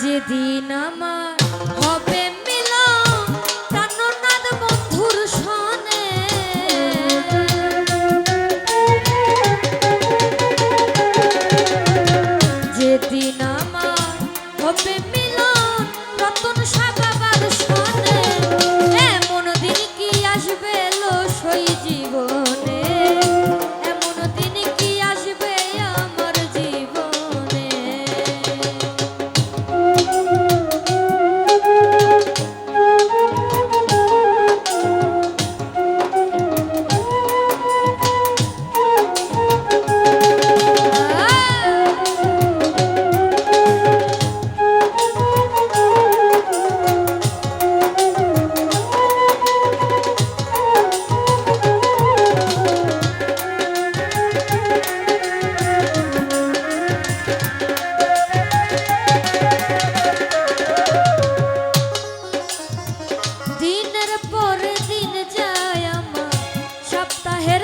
যেদিন আমার হবে তাহের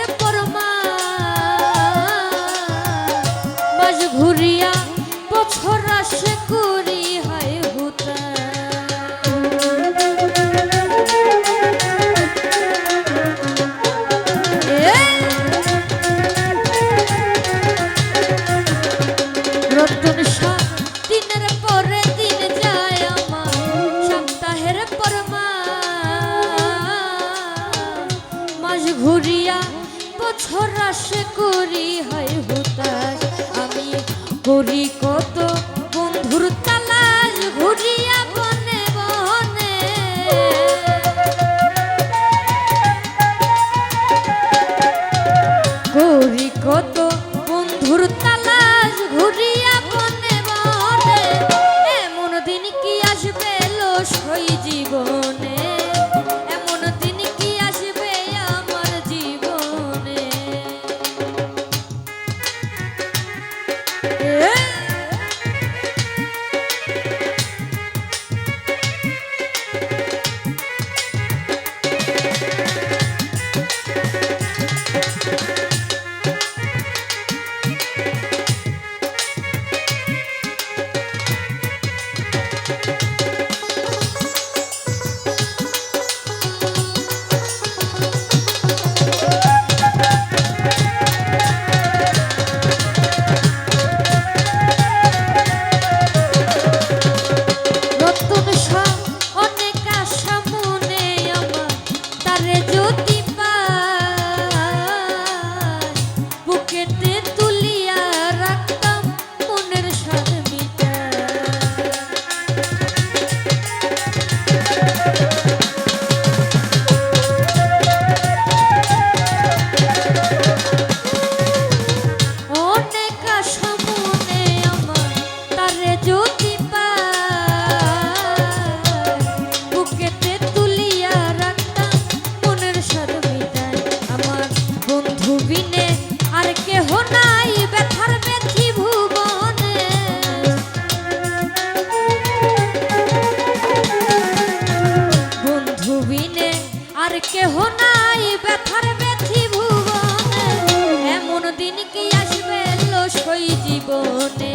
ছরাস করি, হয় হতাশ। আমি করি কত বন্ধুর তালাশ, ঘুরিয়া বনে বনে। করি কত বন্ধুর তালাশ, ঘুরিয়া বনে বনে। এমন দিন কি আসবে লো সই আর কেহ নাই ব্যথার ব্যথি ভুবনে। এমন দিন কি আসবে লো সই জীবনে।